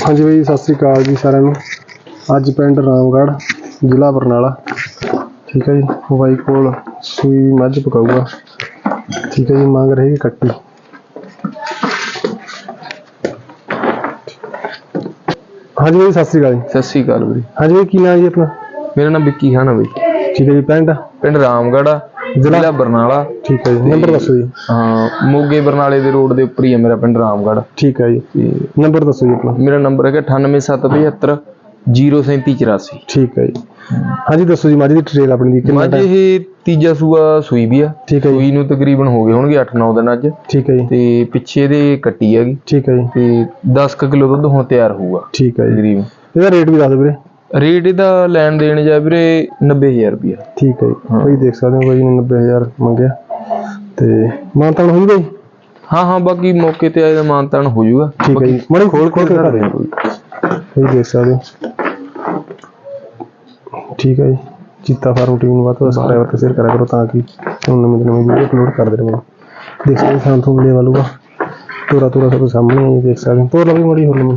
ਹਾਂਜੀ ਬਾਈ ਸਤਿ ਸ੍ਰੀ ਅਕਾਲ ਜੀ ਸਾਰਿਆਂ ਨੂੰ। ਅੱਜ ਪਿੰਡ ਰਾਮਗੜ੍ਹ ਜ਼ਿਲ੍ਹਾ ਬਰਨਾਲਾ। ਠੀਕ ਹੈ ਜੀ ਬਾਈ ਕੋਲ ਸੂਈ ਮੱਝ ਪਕਾਊਗਾ। ਠੀਕ ਹੈ ਜੀ ਮੰਗ ਰਹੀ ਕੱਟੀ। ਹਾਂਜੀ ਬਾਈ ਸਤਿ ਸ੍ਰੀ ਅਕਾਲ ਜੀ। ਸਤਿ ਸ਼੍ਰੀ ਅਕਾਲ ਵੀਰੇ। ਹਾਂਜੀ ਬਾਈ ਕੀ ਨਾਮ ਜੀ ਆਪਣਾ? ਮੇਰਾ ਨਾਮ ਵਿੱਕੀ ਖਾਨਾ ਬਈ। ਠੀਕ ਹੈ ਜੀ ਪਿੰਡ? ਪਿੰਡ ਰਾਮਗੜ੍ਹ ਆ। ਜ਼ਿਲ੍ਹਾ ਬਰਨਾਲਾ। ਠੀਕ ਹੈ ਜੀ ਨੰਬਰ ਦੱਸੋ ਜੀ। ਹਾਂ ਮੋਗੇ ਬਰਨਾਲੇ ਦੇ ਰੋਡ ਦੇ ਉੱਪਰ ਹੀ ਹੈ ਮੇਰਾ ਪਿੰਡ ਰਾਮਗੜ੍ਹ। ਠੀਕ ਹੈ ਜੀ ਨੰਬਰ ਦੱਸੋ ਜੀ ਆਪਣਾ। ਮੇਰਾ ਨੰਬਰ ਹੈਗਾ 98775 03784 ਠੀਕ ਹੈ ਜੀ। ਹਾਂਜੀ ਦੱਸੋ ਜੀ ਮੱਝ ਦੀ ਟ੍ਰੇਲ ਆਪਣੀ ਦੀ ਕਿੰਨਾ ਮੱਝ? ਇਹ ਤੀਜਾ ਸੂਆ ਸੂਈ ਵੀ ਆ। ਠੀਕ ਹੈ ਸੂਈ ਨੂੰ ਤਕਰੀਬਨ ਹੋ ਗਏ ਹੋਣਗੇ 8-9 ਦਿਨ ਅੱਜ। ਠੀਕ ਹੈ ਜੀ। ਤੇ ਪਿੱਛੇ ਦੇ ਕੱਟੀ ਹੈਗੀ। ਠੀਕ ਹੈ ਜੀ। ਤੇ 10 ਕਿਲੋ ਦੁੱਧ ਹੁਣ ਤਿਆਰ ਹੋਊਗਾ। ਠੀਕ ਹੈ ਜੀ। ਤਕਰੀਬਨ। ਇਹਦਾ ਰੇਟ ਵੀ ਦੱਸ ਵੀਰੇ। ਰੇਟ ਇਹਦਾ ਲੈਣ ਦੇਣ ਜਾ ਵੀਰੇ 90000 ਰੁਪਇਆ। ਠੀਕ ਹੈ ਜੀ। ਬਾਈ ਦੇਖ ਸਕਦੇ ਹੋ ਬਾਈ ਨੇ 90000 ਮੰਗਿਆ। ਤੇ ਮਾਨਤਾਨ ਹੋਈ ਬਾਈ ਹਾਂ ਹਾਂ ਬਾਕੀ ਮੌਕੇ ਤੇ ਆਏ ਦਾ ਮਾਨਤਾਨ ਹੋ ਜਾਊਗਾ ਠੀਕ ਹੈ ਜੀ। ਮੜੀ ਖੋਲ ਖੋਲ ਕੇ ਦਿਖਾ ਦੇ। ਬਾਈ ਦੇਖ ਸਕਦੇ ਹੋ। ਠੀਕ ਹੈ ਜੀ। ਚੀਤਾ ਫਾਰਮ ਟੀਮ ਨੂੰ ਵੱਧ ਤੋਂ ਵੱਧ ਸਬਸਕ੍ਰਾਈਬਰ ਤੇ ਸ਼ੇਅਰ ਕਰਿਆ ਕਰੋ ਤਾਂ ਕਿ ਤੁਹਾਨੂੰ ਨਵੀਂ ਤੋਂ ਨਵੀਂ ਵੀਡੀਓ ਅਪਲੋਡ ਕਰਦੇ ਰਹਾਂਗੇ ਦੇਖ ਸਕਦੇ ਸ਼ਾਂਤ ਤੋਂ ਮਿਲੇ ਵਾਲੂਗਾ ਤੋਰਾ ਤੋਰਾ ਸਭ ਸਾਹਮਣੇ ਜੀ, ਦੇਖ ਸਕਦੇ ਹੋ। ਤੋਰ ਲਵੀ ਮੜੀ ਹੋਰ ਲਵੀ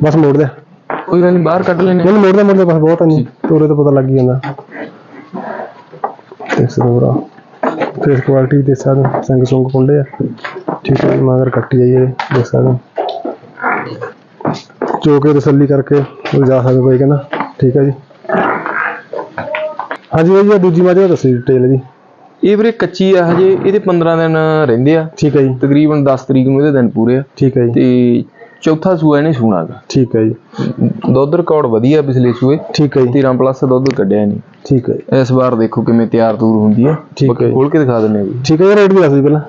ਬਸ ਮੋੜ ਦੇ। ਕੋਈ ਗੱਲ ਨਹੀਂ ਬਾਹਰ ਕੱਢ ਲੈਣੇ ਮੈਨੂੰ ਮੋੜਦਾ ਮੋੜਦਾ ਬਸ ਬਹੁਤ ਨਹੀਂ। ਤੋਰੇ ਤੋਂ ਪਤਾ ਲੱਗ ਹੀ ਜਾਂਦਾ। ਦੇਖ ਸਕਦੇ ਹੋ ਫੇਸ ਕੁਆਲਿਟੀ ਵੀ ਦੇਖ ਸਕਦੇ ਹੋ। ਸੰਗ ਸੁੰਗ ਕੁੰਡੇ ਆ। ਠੀਕ ਹੈ ਜੀ, ਮਗਰ ਕੱਟੀ ਹੈ ਦੇਖ ਸਕਦੇ ਹੋ। ਜੋ ਕੇ ਤਸੱਲੀ ਕਰਕੇ ਉਹ ਜਾ ਸਕਦੇ ਬਾਈ ਕਹਿੰਦਾ। ਠੀਕ ਹੈ ਜੀ। ਹਾਂਜੀ ਜੀ ਆਹ ਦੂਜੀ ਮੱਝ ਦਾ ਦੱਸੋ ਡਿਟੇਲ ਦੀ ਇਹ ਵੀਰੇ ਕੱਚੀ ਆ ਹਜੇ ਇਹਦੇ 15 ਦਿਨ ਰਹਿੰਦੇ ਆ। ਠੀਕ ਹੈ ਜੀ। ਤਕਰੀਬਨ 10 ਤਰੀਕ ਨੂੰ ਇਹਦੇ ਦਿਨ ਪੂਰੇ ਆ। ਠੀਕ ਹੈ ਜੀ। ਤੇ ਚੌਥਾ ਸੂਆ ਇਹਨੇ ਸੂਣਾਗਾ ਠੀਕ ਹੈ ਜੀ। ਦੁੱਧ ਰਿਕਾਰਡ ਵਧੀਆ ਪਿਛਲੇ ਸੂਏ। ਠੀਕ ਹੈ ਜੀ। 13 ਪਲੱਸ ਦੁੱਧ ਕੱਢਿਆ ਨਹੀਂ। ਠੀਕ ਹੈ ਇਸ ਵਾਰ ਦੇਖੋ ਕਿਵੇਂ ਤਿਆਰ ਤੂਰ ਹੁੰਦੀ ਆ ਠੀਕ ਹੈ। ਖੋਲ ਕੇ ਦਿਖਾ ਦਿੰਨੇ ਆ ਵੀ ਠੀਕ ਹੈ ਰੇਟ ਵੀ ਦੱਸ ਦਿਓ ਪਹਿਲਾਂ।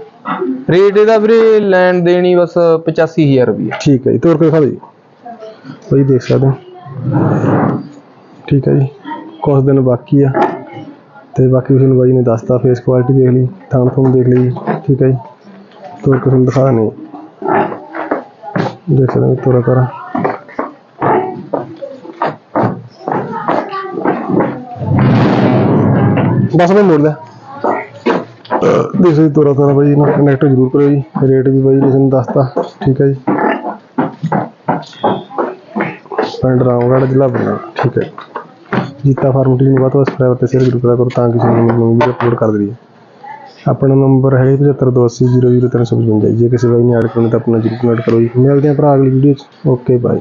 ਰੇਟ ਇਹਦਾ ਵੀਰੇ ਲੈਣ ਦੇਣੀ ਬਸ 85000 ਰੁਪਏ ਠੀਕ ਹੈ ਜੀ ਤੋਰ ਕੇ ਦਿਖਾ ਦਿਓ ਬਾਈ ਦੇਖ ਸਕਦੇ ਹੋ। ਠੀਕ ਹੈ ਜੀ ਕੁਝ ਦਿਨ ਬਾਕੀ ਆ। ਤੇ ਬਾਕੀ ਤੁਹਾਨੂੰ ਬਾਈ ਨੇ ਦੱਸਤਾ ਫੇਸ ਕੁਆਲਿਟੀ ਦੇਖ ਲਈ ਥਾਂ ਥੂਣ ਦੇਖ ਲਈ। ਠੀਕ ਹੈ ਜੀ ਤੋਰ ਕੇ ਤੁਹਾਨੂੰ ਦਿਖਾ ਹਾਂ। ਦੇਖ ਸਕਦੇ ਤੋਰਾ ਤੋਰਾ ਬਸ ਮੈਂ ਮੋੜ ਲਿਆ ਦੇਖ ਤੋਰਾ ਤੋਰਾ ਬਾਈ ਨਾਲ ਕਨੈਕਟ ਜ਼ਰੂਰ ਕਰਿਓ ਜੀ। ਰੇਟ ਵੀ ਬਾਈ ਕਿਸੇ ਨੂੰ ਦੱਸਤਾ, ਠੀਕ ਹੈ ਜੀ। ਪਿੰਡ ਰਾਮਗੜ੍ਹ ਜ਼ਿਲ੍ਹਾ ਬਰਨਾਲਾ, ਠੀਕ ਹੈ। ਜੀਤਾ ਫਾਰਮ ਟੀਮ ਨੂੰ ਵੱਧ ਤੋਂ ਵੱਧ ਸਬਸਕ੍ਰਾਈਬ ਤੇ ਸ਼ੇਅਰ ਜ਼ਰੂਰ ਕਰਿਆ ਕਰੋ ਤਾਂ ਕਿ ਸਾਨੂੰ ਨਵੀਂ ਵੀਡੀਓ ਅਪਲੋਡ ਕਰ ਦਈਏ। ਆਪਣਾ ਨੰਬਰ ਹੈ 7528000355 ਜੇ। ਕਿਸੇ ਬਾਈ ਨੇ ਐਡ ਕਰਨਾ ਤਾਂ ਆਪਣਾ ਜ਼ਰੂਰ ਐਡ ਕਰੋ ਜੀ। ਮਿਲਦੇ ਹਾਂ ਭਰਾ ਅਗਲੀ ਵੀਡੀਓ 'ਚ। Okay bye